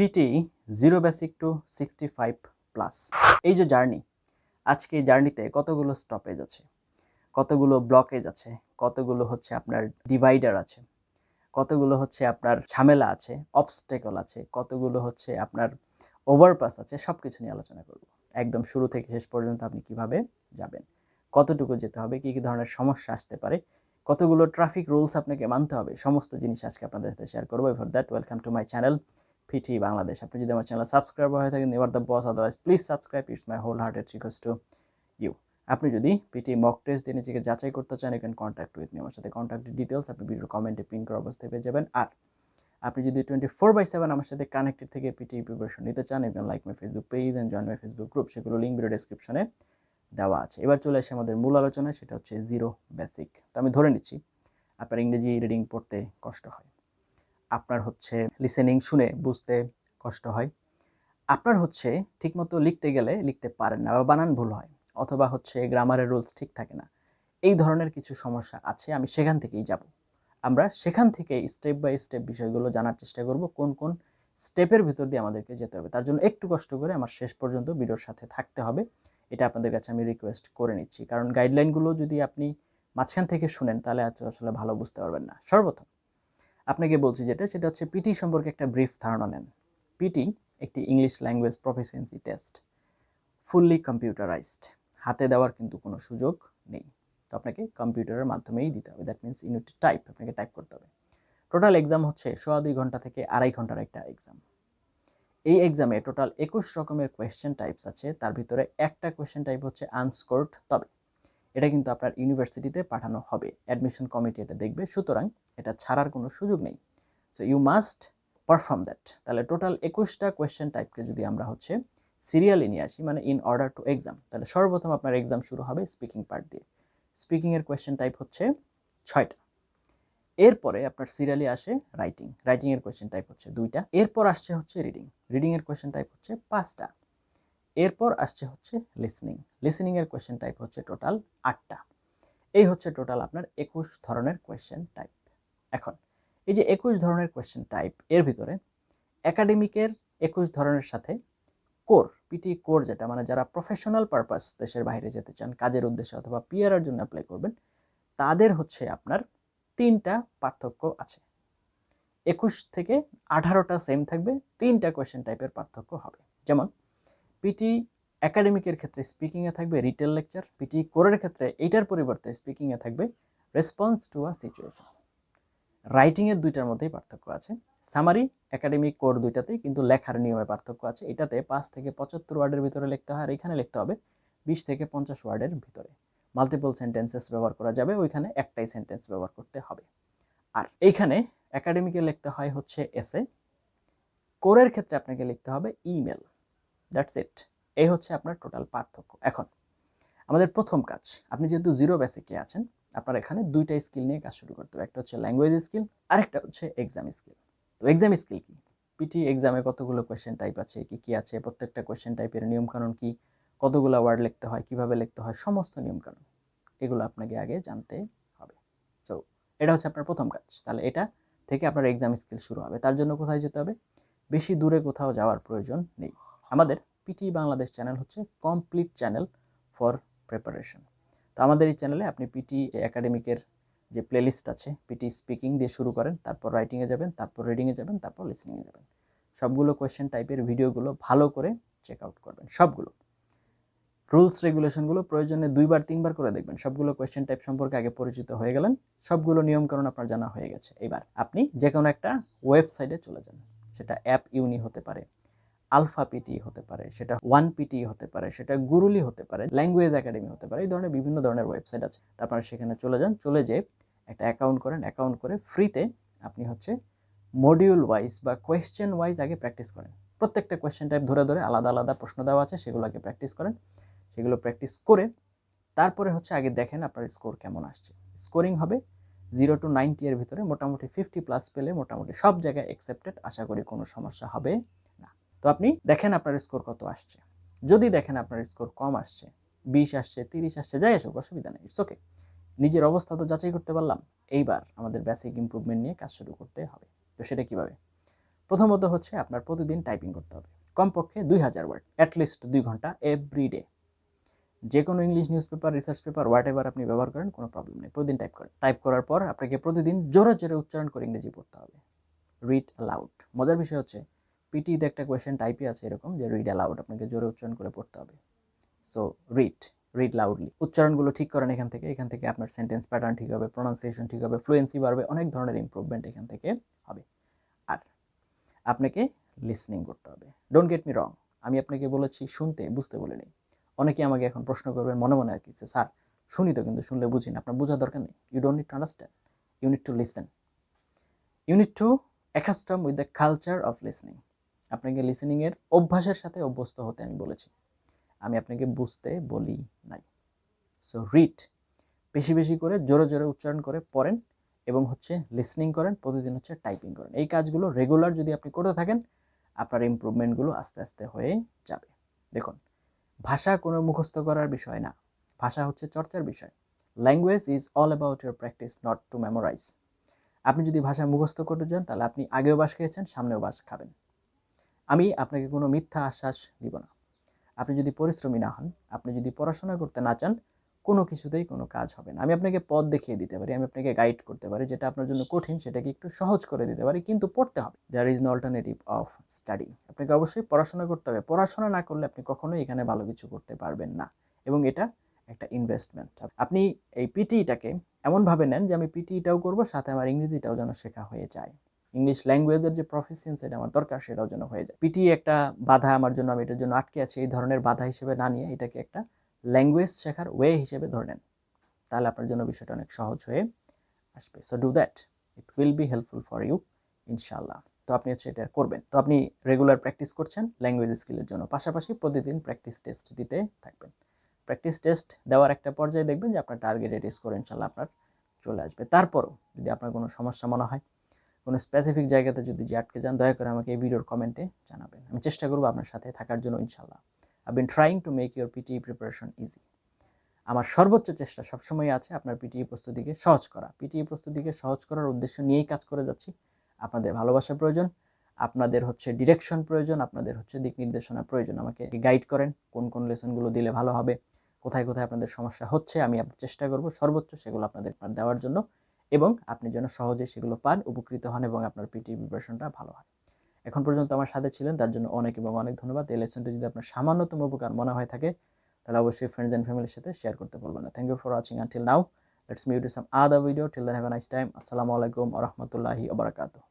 PT zero basic to sixty five plus এই যে journey আজকে এই জার্নিতে কতগুলো স্টপেজ আছে? কতগুলো ব্লকেজ আছে? কতগুলো হচ্ছে আপনার ডিভাইডার আছে? কতগুলো হচ্ছে আপনার ঝামেলা আছে? অবস্টেকল আছে? কতগুলো হচ্ছে আপনার ওভারপাস আছে? সব কিছু নিয়ে আলোচনা করব। একদম শুরু থেকে শেষ পর্যন্ত আপনি কীভাবে যাবেন? কতটুকু যেতে হবে? কী কী ধরনের সমস্যা আসতে পারে? কতগুলো ট্রাফিক রুলস আপনাকে মানতে হবে? সমস্ত জিনিস আজকে আপনাদের সাথে শেয়ার করব। For that welcome to my channel PT Bangladesh আপনি যদি আমার চ্যানেল সাবস্ক্রাইব হয়ে থাকেন এবার the boss otherwise please subscribe it's my wholehearted request to you আপনি যদি পিটি মক টেস্ট দিয়ে নিজেকে যাচাই করতে চান এখানে কন্ট্যাক্ট উইথ মি আমার সাথে কন্ট্যাক্ট ডিটেলস আপনি ভিডিওর কমেন্টে পিন করা অবস্থায় পেয়ে যাবেন। আর আপনি যদি টোয়েন্টি ফোর বাই সেভেন আমার সাথে কানেক্টেড থেকে পিটি প্রিপারেশন নিতে চান এবং like my Facebook page and join my Facebook group সেগুলো লিঙ্ক ভিডিও ডেসক্রিপশনে দেওয়া আছে। এবার চলে আসে আমাদের মূল আলোচনা সেটা হচ্ছে জিরো বেসিক তো আমি ধরে নিচ্ছি, আপনার ইংরেজি রিডিং পড়তে কষ্ট হয়। আপনার হচ্ছে লিসেনিং শুনে বুঝতে কষ্ট হয়। আপনার হচ্ছে ঠিকমতো লিখতে গেলে লিখতে পারেন না বা বানান ভুল হয় অথবা হচ্ছে গ্রামারের রুলস ঠিক থাকে না। এই ধরনের কিছু সমস্যা আছে, আমি সেখান থেকেই যাব। আমরা সেখান থেকে স্টেপ বাই স্টেপ বিষয়গুলো জানার চেষ্টা করব, কোন কোন স্টেপের ভিতর দিয়ে আমাদেরকে যেতে হবে। তার জন্য একটু কষ্ট করে আমার শেষ পর্যন্ত ভিডিওর সাথে থাকতে হবে। এটা আপনাদের কাছে আমি রিকোয়েস্ট করে নিচ্ছি। কারণ গাইডলাইনগুলো যদি আপনি মাঝখান থেকে শুনেন, তাহলে আসলে ভালো বুঝতে পারবেন না। সর্বপ্রথম আপনাকে বলছি যেটা, সেটা হচ্ছে পিটি সম্পর্কে একটা ব্রিফ ধারণা নেন। পিটি একটি English language proficiency test fully computerised হাতে দেওয়ার কিন্তু কোনো সুযোগ নেই। তো আপনাকে কম্পিউটারের মাধ্যমেই দিতে হবে। দ্যাট মিনস ইউনিট টাইপ আপনাকে টাইপ করতে হবে। টোটাল এক্সাম হচ্ছে সোয়া দুই ঘণ্টা থেকে আড়াই ঘণ্টার একটা এক্সাম এই এক্সামে টোটাল একুশ রকমের কোয়েশ্চেন টাইপস আছে। তার ভিতরে একটা কোয়েশ্চেন টাইপ হচ্ছে আনস্কোর্ড তবে এটা কিন্তু আপনার ইউনিভার্সিটিতে পাঠানো হবে। অ্যাডমিশন কমিটি এটা দেখবে, সুতরাং এটা ছাড়ার কোনো সুযোগ নেই। So you must perform that তাহলে টোটাল একুশটা কোয়েশ্চেন টাইপকে যদি আমরা হচ্ছে সিরিয়ালি নিয়ে আসি মানে ইন অর্ডার টু এক্সাম তাহলে সর্বপ্রথম আপনার এক্সাম শুরু হবে স্পিকিং পার্ট দিয়ে। স্পিকিংয়ের কোয়েশ্চেন টাইপ হচ্ছে ছয়টা। এরপরে আপনার সিরিয়ালি আসে রাইটিং রাইটিংয়ের কোয়েশ্চেন টাইপ হচ্ছে দুইটা। এরপর আসছে হচ্ছে রিডিং রিডিংয়ের কোয়েশ্চেন টাইপ হচ্ছে পাঁচটা। এরপর আসছে হচ্ছে লিসনিং লিসনিংয়ের কোয়েশ্চেন টাইপ হচ্ছে টোটাল আটটা। এই হচ্ছে টোটাল আপনার একুশ ধরনের কোয়েশ্চেন টাইপ এখন, এই যে একুশ ধরনের কোয়েশ্চেন টাইপের ভিতরে একাডেমিকের একুশ ধরনের সাথে কোর পিটি কোর যেটা মানে যারা প্রফেশনাল পারপাস দেশের বাইরে যেতে চান, কাজের উদ্দেশ্যে অথবা পিআরের জন্য অ্যাপ্লাই করবেন, তাদের হচ্ছে আপনার তিনটা পার্থক্য আছে। একুশ থেকে আঠারোটা সেম থাকবে, তিনটা কোয়েশ্চেন টাইপের পার্থক্য হবে। যেমন পিটি একাডেমিকের ক্ষেত্রে স্পিকিংয়ে থাকবে রিটেল লেকচার পিটি কোরের ক্ষেত্রে এইটার পরিবর্তে স্পিকিংয়ে থাকবে রেসপন্স টু আ সিচুয়েশন রাইটিংয়ের দুইটার মধ্যেই পার্থক্য আছে। সামারি একাডেমিক কোর দুইটাতেই কিন্তু লেখার নিয়মে পার্থক্য আছে। এটাতে পাঁচ থেকে পঁচাত্তর ওয়ার্ডের ভিতরে লিখতে হয় আর এখানে লিখতে হবে বিশ থেকে পঞ্চাশ ওয়ার্ডের ভিতরে। মাল্টিপল সেন্টেন্সেস ব্যবহার করা যাবে, ওইখানে একটাই সেন্টেন্স ব্যবহার করতে হবে। আর এইখানে একাডেমিকে লিখতে হয় হচ্ছে এসে কোরের ক্ষেত্রে আপনাকে লিখতে হবে ইমেল দ্যাটস ইট। এই হচ্ছে আপনার টোটাল পার্থক্য। এখন, আমাদের প্রথম কাজ, আপনি যেহেতু জিরো বেসিকে আছেন, আপনার এখানে দুইটা স্কিল নিয়ে কাজ শুরু করতে হবে। একটা হচ্ছে ল্যাঙ্গুয়েজ স্কিল, আরেকটা হচ্ছে এক্সাম স্কিল। তো এক্সাম স্কিল কী? পিটি এক্সামে কতগুলো কোয়েশ্চেন টাইপ আছে, কি কি আছে, প্রত্যেকটা কোয়েশ্চেন টাইপের নিয়মকানুন কি, কতগুলো ওয়ার্ড লিখতে হয়, কীভাবে লিখতে হয়, সমস্ত নিয়মকানুন, এগুলো আপনাকে আগে জানতে হবে। সো এটা হচ্ছে আপনার প্রথম কাজ। তাহলে এটা থেকে আপনার এক্সাম স্কিল শুরু হবে। তার জন্য কোথায় যেতে হবে? বেশি দূরে কোথাও যাওয়ার প্রয়োজন নেই। আমাদের পিটি বাংলাদেশ চ্যানেল হচ্ছে কমপ্লিট চ্যানেল ফর প্রিপারেশন। তো আমাদের এই চ্যানেলে আপনি পিটি একাডেমিকের যে প্লেলিস্ট আছে, পিটি স্পিকিং দিয়ে শুরু করেন, তারপর রাইটিংয়ে যাবেন, তারপর রিডিংয়ে যাবেন, তারপর লিসনিংয়ে যাবেন। সবগুলো কোয়েশ্চেন টাইপের ভিডিওগুলো ভালো করে চেক আউট করবেন, সবগুলো। রুলস, রেগুলেশনগুলো প্রয়োজনে দুইবার, তিনবার করে দেখবেন। সবগুলো কোয়েশ্চেন টাইপ সম্পর্কে আগে পরিচিত হয়ে গেলেন, সবগুলো নিয়মকানুন আপনার জানা হয়ে গেছে। এবার আপনি যে কোনো একটা ওয়েবসাইটে চলে যান, সেটা অ্যাপ ইউনি হতে পারে আলফা পিটি হতে পারে, সেটা ওয়ান পিটি হতে পারে, সেটা গুরুলি হতে পারে ল্যাঙ্গুয়েজ একাডেমি হতে পারে, এই ধরনের বিভিন্ন ধরনের ওয়েবসাইট আছে। তারপরে সেখানে চলে যান, চলে যেয়ে একটা অ্যাকাউন্ট করেন অ্যাকাউন্ট করে ফ্রিতে আপনি হচ্ছে মডিউল ওয়াইজ বা কোয়েশ্চেন ওয়াইজ আগে প্র্যাকটিস করেন। প্রত্যেকটা কোয়েশ্চেন টাইপ ধরে ধরে আলাদা আলাদা প্রশ্ন দেওয়া আছে, সেগুলো আগে প্র্যাকটিস করেন, সেগুলো প্র্যাকটিস করে তারপরে হচ্ছে আগে দেখেন আপনার স্কোর কেমন আসছে। স্কোরিং হবে জিরো টু নাইনটি এর ভিতরে, মোটামুটি ফিফটি প্লাস পেলে মোটামুটি সব জায়গায় অ্যাকসেপ্টেড আশা করি কোনো সমস্যা হবে তো আপনি দেখেন আপনার স্কোর কত আসছে। যদি দেখেন আপনার স্কোর কম আসছে, বিশ আসছে, তিরিশ আসছে, যাই আসুক, অসুবিধা নেই ইটস ওকে নিজের অবস্থা তো যাচাই করতে পারলাম। এইবার আমাদের বেসিক ইম্প্রুভমেন্ট নিয়ে কাজ শুরু করতে হবে। তো সেটা কীভাবে? প্রথমত হচ্ছে আপনার প্রতিদিন টাইপিং করতে হবে। কমপক্ষে দুই হাজার ওয়ার্ড অ্যাটলিস্ট দুই ঘণ্টা এভরি ডে যে কোনো English newspaper research paper whatever আপনি ব্যবহার করেন, কোনো প্রবলেম নেই। প্রতিদিন টাইপ করেন। টাইপ করার পর আপনাকে প্রতিদিন জোরে জোরে উচ্চারণ করে ইংরেজি পড়তে হবে। রিড অ্যালাউড মজার বিষয় হচ্ছে পিটিতে একটা কোয়েশ্চেন টাইপই আছে এরকম যে রিড অ্যালাউড আপনাকে জোরে উচ্চারণ করে পড়তে হবে। সো রিড রিড লাউডলি উচ্চারণগুলো ঠিক করেন এখান থেকে এখান থেকে আপনার সেন্টেন্স প্যাটার্ন ঠিক হবে প্রোনাউন্সিয়েশন ঠিক হবে ফ্লুয়েন্সি বাড়বে, অনেক ধরনের ইমপ্রুভমেন্ট এখান থেকে হবে। আর আপনাকে লিসনিং করতে হবে। ডোন্ট গেট মি রং আমি আপনাকে বলেছি শুনতে, বুঝতে বলিনি। অনেকে আমাকে এখন প্রশ্ন করবেন, মনে মনে আর কি স্যার, শুনি তো কিন্তু শুনলে বুঝি না, আপনার বোঝার দরকার নেই। You don't need to understand you need to listen you need to accustom with the culture of listening আপনাকে লিসেনিংয়ের অভ্যাসের সাথে অভ্যস্ত হতে আমি বলেছি। আমি আপনাকে বুঝতে বলি নাই। সো রিড বেশি বেশি করে জোরে জোরে উচ্চারণ করে পড়েন এবং হচ্ছে লিসনিং করেন, প্রতিদিন হচ্ছে টাইপিং করেন। এই কাজগুলো রেগুলার যদি আপনি করতে থাকেন, আপনার ইমপ্রুভমেন্টগুলো আস্তে আস্তে হয়ে যাবে। দেখুন, ভাষা কোনো মুখস্থ করার বিষয় না। ভাষা হচ্ছে চর্চার বিষয়। Language is all about your practice not to memorise আপনি যদি ভাষা মুখস্থ করতে চান, তাহলে আপনি আগেও বাস খেয়েছেন, সামনেও বাস খাবেন। আমি আপনাকে কোনো মিথ্যা আশ্বাস দিব না। আপনি যদি পরিশ্রমী না হন, আপনি যদি পড়াশোনা করতে না চান, কোনো কিছুতেই কোনো কাজ হবে না। আমি আপনাকে পথ দেখিয়ে দিতে পারি, আমি আপনাকে গাইড করতে পারি, যেটা আপনার জন্য কঠিন, সেটাকে একটু সহজ করে দিতে পারি, কিন্তু পড়তে হবে। There is no alternative of study আপনাকে অবশ্যই পড়াশোনা করতে হবে। পড়াশোনা না করলে আপনি কখনোই এখানে ভালো কিছু করতে পারবেন না। এবং এটা একটা ইনভেস্টমেন্ট আপনি এই পিটিটাকে এমনভাবে নেন যে আমি পিটিটাও করব, সাথে আমার ইংরেজিটাও যেন শেখা হয়ে যায়। ইংলিশ ল্যাঙ্গুয়েজের যে প্রফিসিয়েন্সি এটা আমার দরকার, সেটাও যেন হয়ে যায়। পিটি একটা বাধা আমার জন্য, আমি এটার জন্য আটকে আছি, এই ধরনের বাধা হিসেবে না নিয়ে এটাকে একটা ল্যাঙ্গুয়েজ শেখার ওয়ে হিসেবে ধরে নেন। তাহলে আপনার জন্য বিষয়টা অনেক সহজ হয়ে আসবে। So do that it will be helpful for you ইনশাল্লাহ তো আপনি হচ্ছে এটা করবেন। তো আপনি রেগুলার প্র্যাকটিস করছেন ল্যাঙ্গুয়েজ স্কিলের জন্য। পাশাপাশি প্রতিদিন প্র্যাকটিস টেস্ট দিতে থাকবেন। প্র্যাকটিস টেস্ট দেওয়ার একটা পর্যায়ে দেখবেন যে আপনার টার্গেটেড স্কোর ইনশাল্লাহ আপনার চলে আসবে। তারপরও যদি আপনার কোনো সমস্যা মনে হয় কোনো স্পেসিফিক জায়গাতে যদি যে আটকে যান, দয়া করে আমাকে এই ভিডিওর কমেন্টে জানাবেন। আমি চেষ্টা করব আপনার সাথে থাকার জন্য ইনশাল্লাহ I been trying to make your PT preparation easy আমার সর্বোচ্চ চেষ্টা সবসময় আছে আপনার পিটিই প্রস্তুতিকে সহজ করা। পিটিই প্রস্তুতিকে সহজ করার উদ্দেশ্য নিয়েই কাজ করে যাচ্ছি। আপনাদের ভালোবাসা প্রয়োজন, আপনাদের হচ্ছে ডিরেকশন প্রয়োজন, আপনাদের হচ্ছে দিক নির্দেশনা প্রয়োজন। আমাকে গাইড করেন, কোন কোন লেসনগুলো দিলে ভালো হবে, কোথায় কোথায় আপনাদের সমস্যা হচ্ছে, আমি চেষ্টা করব সর্বোচ্চ সেগুলো আপনাদের দেওয়ার জন্য। এবং আপনি যেন সহজে সেগুলো পান, উপকৃত হন এবং আপনার পিটি প্রিপারেশনটা ভালো হয়। এখন পর্যন্ত আমার সাথে ছিলেন, তার জন্য অনেক এবং অনেক ধন্যবাদ। এই লেসনটি যদি আপনার সামান্যতম উপকার মনে হয়ে থাকে, তাহলে অবশ্যই ফ্রেন্ডস অ্যান্ড ফ্যামিলির সাথে শেয়ার করতে বলবেন না। Thank you for watching until now let's move to some other video till then have a nice time আসসালামু আলাইকুম রহমতুল্লাহি আবরাকাতুহ